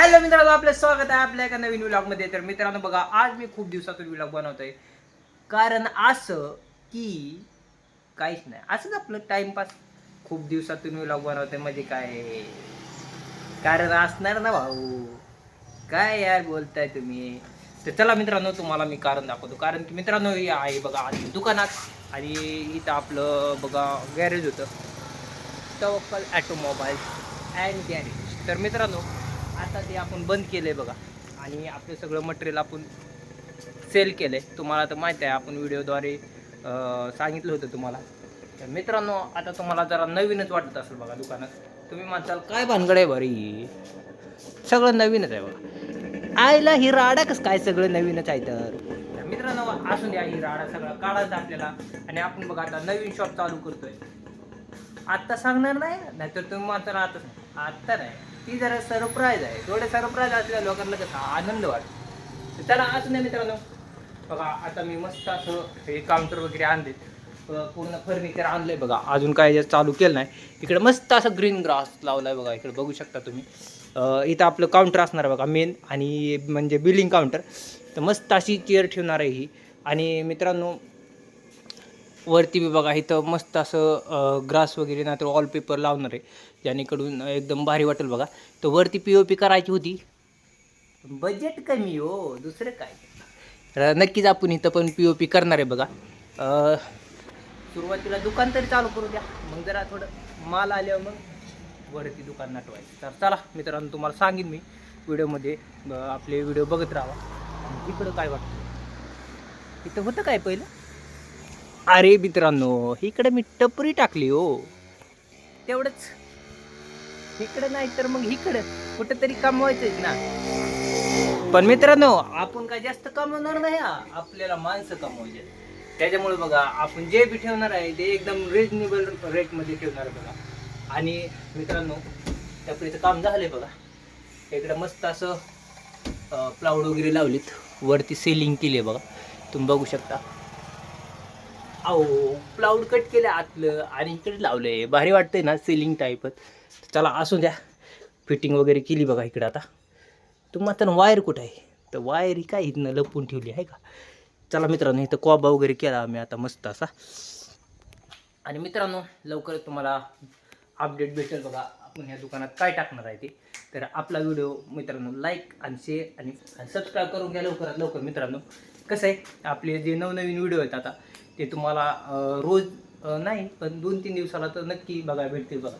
Hello मित्रांनो आपलं स्वागत आहे आपल्या एका नवीन व्लॉगमध्ये तर मित्रांनो बघा आज मी खूप दिवसातून व्लॉग बनवतोय. कारण असं की काहीच नाही. असंच आपलं टाइमपास खूप दिवसातून व्लॉग बनवतोय म्हणजे काय? कारण असणार ना भाऊ. काय यार बोलताय तुम्ही? तर चला मित्रांनो तुम्हाला मी कारण दाखवतो. कारण की मित्रांनो हे आहे बघा आधी दुकानात. आणि इथं आपलं बघा गॅरेज होतं. टवकल ॲटोमोबाईल्स अँड गॅरेज तर मित्रांनो आता ते आपण बंद केलं आहे बघा. आणि आपलं सगळं मटेरियल आपण सेल केलं आहे तुम्हाला तर माहीत आहे आपण व्हिडिओद्वारे सांगितलं होतं तुम्हाला. तर मित्रांनो आता तुम्हाला जरा नवीनच वाटत असेल बघा दुकानात. तुम्ही म्हणताल काय भानगड आहे बरी? सगळं नवीनच आहे बघा. आईला ही राडा कसं काय सगळं नवीनच आहे तर? तर मित्रांनो असून द्या ही राडा सगळा काढायचा आपल्याला. आणि आपण बघा आता नवीन शॉप चालू करतोय. आत्ता सांगणार नाही नाहीतर तुम्ही मात्र आता आत्ता नाही. ती जरा सरप्राईज आहे. थोडे सरप्राईज असल्या लोकांना कसा आनंद वाटतो. तर त्याला असं नाही मित्रांनो. बघा आता मी मस्त असं हे काउंटर वगैरे आणले. पूर्ण फर्निचर आणलंय बघा. अजून काय चालू केलं नाही. इकडे मस्त असं ग्रीन ग्रास लावलाय बघा. इकडे बघू शकता तुम्ही. इथं आपलं काउंटर असणार आहे बघा मेन आणि म्हणजे बिलिंग काउंटर तर मस्त अशी चेअर ठेवणार आहे ही. आणि मित्रांनो वरती बी बघा इथं मस्त असं ग्रास वगैरे नाही तर वॉलपेपर लावणार आहे. ज्यानेकडून एकदम भारी वाटेल बघा. तर वरती पी ओ पी करायची होती. बजेट कमी हो दुसरं काय? तर नक्कीच आपण इथं पण पी ओ पी करणार आहे बघा. सुरुवातीला दुकान तरी चालू करू द्या. मग जरा थोडं माल आल्यावर मग वरती दुकान नाटवायचं. तर चला मित्रांनो तुम्हाला सांगेन मी व्हिडिओमध्ये आपले व्हिडिओ बघत राहा. इकडं काय वाटतं? इथं होतं काय पहिलं? अरे मित्रांनो इकडे मी टपरी टाकली हो. तेवढंच. इकडे नाही तर मग इकडं. कुठेतरी कमवायचंच ना. पण मित्रांनो आपण काय जास्त कमवणार नाही आपल्याला माणसं कमवायचे त्याच्यामुळे बघा आपण जे बी ठेवणार आहे ते एकदम रिजनेबल रेटमध्ये ठेवणार बघा. आणि मित्रांनो टपरीचं काम झालंय बघा. इकडे मस्त असं प्लाऊड वगैरे लावलीत. वरती सेलिंग केली आहे बघा. तुम्ही बघू शकता. अहो प्लाऊड कट केलं आतलं आणि इकडे लावलंय. भारी वाटतंय ना सिलिंग टाईपच चला असू द्या. फिटिंग वगैरे केली बघा इकडं आता. तुम्हा तर वायर कुठं आहे? तर वायर ही काय इथनं लपून ठेवली आहे का? चला मित्रांनो इथं कॉबा वगैरे केला आम्ही आता मस्त असा. आणि मित्रांनो लवकरच तुम्हाला अपडेट भेटेल बघा. आपण ह्या दुकानात काय टाकणार आहे ते. तर आपला व्हिडिओ मित्रांनो लाईक आणि शेअर आणि सबस्क्राईब करून घ्या लवकरात लवकर मित्रांनो. कसं आहे? आपले जे नवनवीन व्हिडिओ आहेत आता ते तुम्हाला रोज नाही पण दोन तीन दिवसाला तर नक्की बघा भेटतील बघा.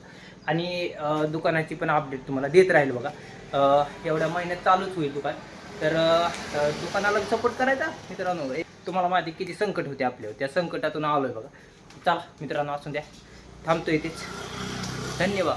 आणि दुकानाची पण अपडेट तुम्हाला देत राहील बघा. एवढ्या महिन्यात चालूच होईल दुकान. तर दुकानाला सपोर्ट करायचा? मित्रांनो एक तुम्हाला माहिती किती संकट होते आपल्यावर त्या संकटातून आलो आहे बघा. चला मित्रांनो असून द्या. थांबतो इथेच. धन्यवाद.